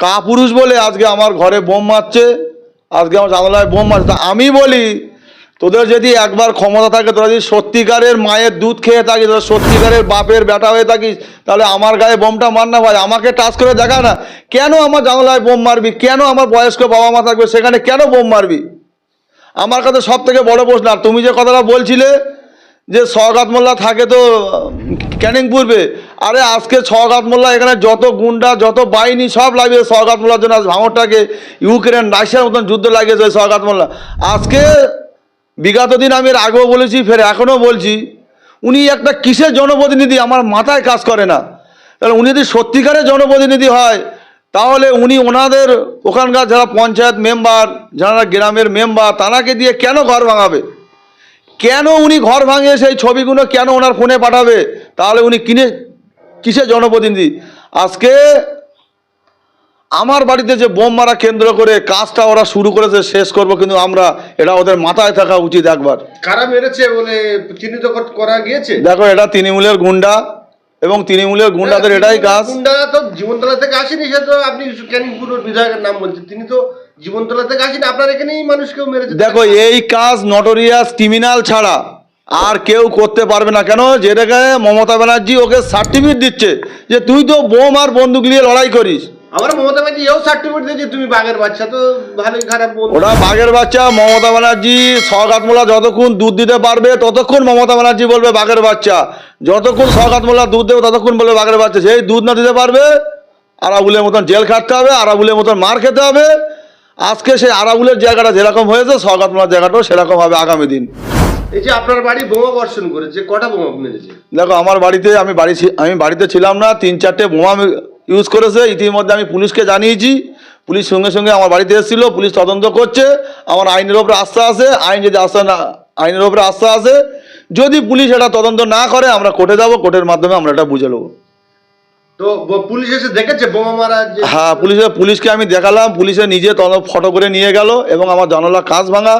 কাপুরুষ বলে আজকে আমার ঘরে বোম মারছে, আজকে আমার জানালায় বোম মারছে। তা আমি বলি, তোদের যদি একবার ক্ষমতা থাকে, তোরা যদি সত্যিকারের মায়ের দুধ খেয়ে থাকিস, তোরা সত্যিকারের বাপের বেটা হয়ে থাকিস, তাহলে আমার গায়ে বোমটা মার না ভাই। আমাকে টাচ করে দেখা না। কেন আমার জানালায় বোম মারবি? কেন আমার বয়স্ক বাবা মা থাকবে? সেখানে কেন বোম মারবি? আমার কাছে সব থেকে বড় প্রশ্ন। আর তুমি যে কথাটা বলছিলে যে সওগাত মোল্লা থাকে তো ক্যানিং পূর্বে, আরে আজকে সওগাত মোল্লা এখানে যত গুন্ডা, যত বাহিনী সব লাগিয়েছে সওগাত মোল্লার জন্য, আজ ভাঙরটাকে ইউক্রেন, রাশিয়ার মতন যুদ্ধ লাগিয়েছে ওই সওগাত মোল্লা। আজকে বিগত দিন আমি আগেও বলেছি, ফের এখনও বলছি, উনি একটা কিসের জনপ্রতিনিধি? আমার মাথায় কাজ করে না। তাহলে উনি যদি সত্যিকারের জনপ্রতিনিধি হয়, তাহলে উনি ওনাদের ওখানকার যারা পঞ্চায়েত মেম্বার, যারা গ্রামের মেম্বার, তারাকে দিয়ে কেন ঘর ভাঙাবে? কেন উনি ঘর ভাঙে সেই ছবিগুলো কেন ওনার ফোনে পাঠাবে? তাহলে উনি কিনে কিসে জনপ্রতিনিধি? আজকে আমার বাড়িতে যে বোম মারা কেন্দ্র করে কাজটা ওরা শুরু করেছে শেষ করব কিন্তু আমরা এটা ওদের মাথায় থাকা উচিত একবার। কারা মেরেছে বলে চিহ্নিত করা গিয়েছে? দেখো এটা তৃণমূলের গুন্ডা। এবং তৃণমূলের গুন্ডাদের এটাই কাজ। গুন্ডারা তো জীবনতলা থেকে আসেনি সে তো আপনি বিধায়কের নাম বলছেন তিনি তো জীবনতলা থেকে আসেনি আপনার এখানেই মানুষকেও মেরেছে। দেখো এই কাজ নটোরিয়াস ক্রিমিনাল ছাড়া আর কেউ করতে পারবে না। কেন? যেটাকে মমতা ব্যানার্জি ওকে সার্টিফিকেট দিচ্ছে যে তুই তো বোম আর বন্দুক নিয়ে লড়াই করিস। আমার মমতা ব্যানার্জি এও সার্টিফিকেট দিয়েছে তুমি বাঘের বাচ্চা তো ভালোই খারাপ বন্ধু ওরা বাঘের বাচ্চা মমতা ব্যানার্জি মোল্লা যতক্ষণ দুধ দিতে পারবে ততক্ষণ মমতা ব্যানার্জি বলবে বাঘের বাচ্চা। যতক্ষণ সগাত মোল্লা দুধ দেবে ততক্ষণ বলবে বাঘের বাচ্চা। সেই দুধ না দিতে পারবে আরাবুলের মতন জেল খাটতে হবে আরাবুলের মতন মার খেতে হবে। আজকে সেই আরাবুলের জায়গাটা যেরকম হয়েছে মোল্লার জায়গাটাও সেরকম হবে আগামী দিন। এই যে আপনার বাড়ি বোমা বর্ষণ করেছে কটা বোমা মেরেছে? দেখো আমার বাড়িতে আমি বাড়ি আমি বাড়িতে ছিলাম না তিন চারটে বোমা ইউজ করেছে ইতিমধ্যে আমি পুলিশকে জানিয়েছি। পুলিশ সঙ্গে সঙ্গে আমার বাড়িতে এসেছিল পুলিশ তদন্ত করছে। আমার আইনের ওপরে আস্থা আছে আইন যদি আস্থা না আইনের ওপরে আস্থা আছে যদি পুলিশ এটা তদন্ত না করে আমরা কোর্টে যাব কোর্টের মাধ্যমে আমরা এটা বুঝে নেব। তো পুলিশ এসে দেখেছে বোমা মারা হ্যাঁ পুলিশের পুলিশকে আমি দেখালাম পুলিশে নিজে ফটো করে নিয়ে গেল এবং আমার জানালা কাঁচ ভাঙা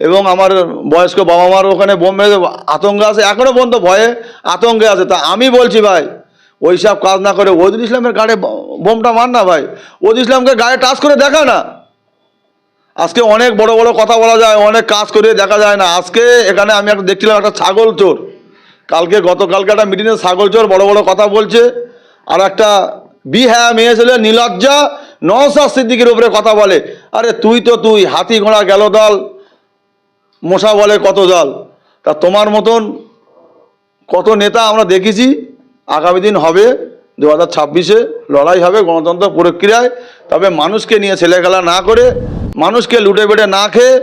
এবং আমার বয়স্ক বাবা মার ওখানে বোম আতঙ্ক আছে এখনও পর্যন্ত ভয়ে আতঙ্কে আছে। তা আমি বলছি ভাই ওইসব কাজ না করে ওদুল ইসলামের গাড়ে বোমটা মার না ভাই। ওদুল ইসলামকে গায়ে টাচ করে দেখা না। আজকে অনেক বড় বড় কথা বলা যায়, অনেক কাজ করে দেখা যায় না। আজকে এখানে আমি একটা দেখছিলাম একটা ছাগল চোর। কালকে, গতকালকে একটা মিটিংয়ে ছাগল চোর বড় বড় কথা বলছে। আর একটা বি হ্যাঁ মেয়ে ছেলে নীলজ্জা নওসাদ সিদ্দিকের উপরে কথা বলে। আরে তুই তো, তুই হাতি ঘোড়া গেল দল, মশা বলে কত দল। তা তোমার মতন কত নেতা আমরা দেখেছি। আগামী দিন হবে দু হাজার ছাব্বিশে লড়াই হবে গণতন্ত্র প্রক্রিয়ায়। তবে মানুষকে নিয়ে ছেলেখেলা না করে, মানুষকে লুটে বেটে না খেয়ে,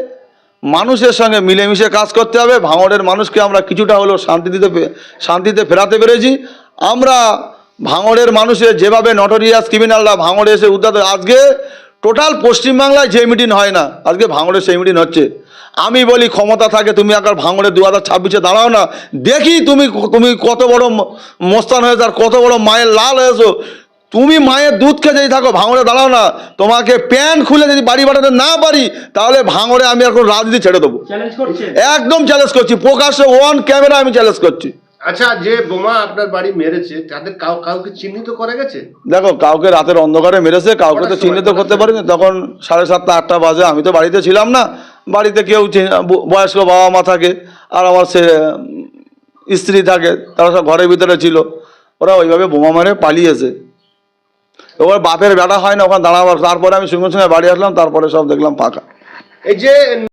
মানুষের সঙ্গে মিলেমিশে কাজ করতে হবে। ভাঙড়ের মানুষকে আমরা কিছুটা হলেও শান্তি দিতে শান্তিতে ফেরাতে পেরেছি। আমরা ভাঙড়ের মানুষের যেভাবে নটোরিয়াস ক্রিমিনালরা ভাঙড়ে এসে উদ্ধার আজকে টোটাল পশ্চিমবাংলায় যে মিটিং হয় না আজকে ভাঙড়ে সেই মিটিং হচ্ছে। আমি বলি ক্ষমতা থাকে তুমি একবার ভাঙড়ে দু হাজার ছাব্বিশে দাঁড়াও না। দেখি তুমি তুমি কত বড় মস্তান হয়েছো আর কত বড় মায়ের লাল হয়েছো। তুমি মায়ের দুধ খেয়ে যদি থাকো ভাঙড়ে দাঁড়াও না। তোমাকে প্যান্ট খুলে যদি বাড়ি বাড়াতে না পারি তাহলে ভাঙড়ে আমি এখন রাজনীতি ছেড়ে দেবো। একদম চ্যালেঞ্জ করছি। প্রকাশ্যে ওয়ান ক্যামেরা আমি চ্যালেঞ্জ করছি। আচ্ছা যে বোমা আপনার বাড়ি মেরেছে তাদের কাউকে চিহ্নিত করা গেছে? দেখো কাউকে রাতের অন্ধকারে মেরেছে কাউকে তো চিহ্নিত করতে পারিনি। তখন সাড়ে সাতটা আটটা বাজে আমি তো বাড়িতে ছিলাম না। বাড়িতে কেউ বয়স্ক বাবা মা থাকে আর আমার সে স্ত্রী থাকে তারা সব ঘরের ভিতরে ছিল। ওরা ওইভাবে বোমা মেরে পালিয়েছে। এবার বাপের বেটা হয় না ওখানে দাঁড়াবার। তারপরে আমি সঙ্গে সঙ্গে বাড়ি আসলাম তারপরে সব দেখলাম ফাঁকা এই যে